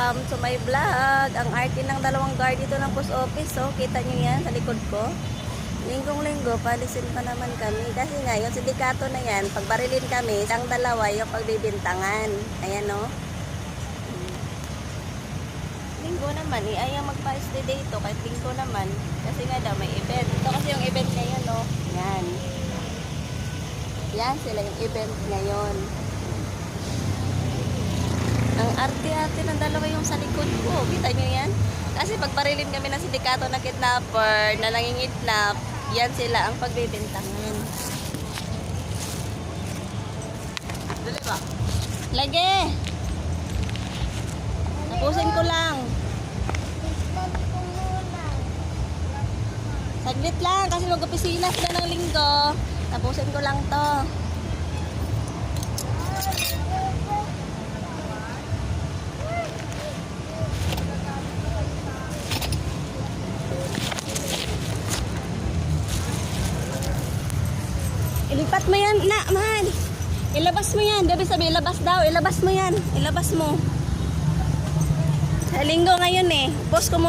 Welcome to my vlog. Ang arte ng dalawang guard dito ng post office. So, kita nyo yan sa likod ko. Linggong-linggo, palisin pa naman kami. Kasi nga, yung sindikato na yan, pag barilin kami, isang dalawa yung pagbibintangan. Ayan, no? Hmm. Linggo naman, eh, ayaw magpa-stay dito. Kahit linggo naman. Kasi nga daw, may event. Ito kasi yung event ngayon, no? Yan. Yan sila yung event ngayon. Arte-arte ng dalawa yung sa likod ko. Kita nyo yan? Kasi pag parilin kami ng sindikato na kidnapper, na nangingidnap, yan sila ang pagbibintangan. Dali ba? Lagi! Tapusin ko lang. Saglit lang kasi mag-opisina sila ng linggo. Tapusin ko lang to. Ilipat mo yan, na, mahal. Ilabas mo yan. Dabi sabi, ilabas daw. Ilabas mo yan. Ilabas mo. Sa linggo ngayon eh. Post ko muna.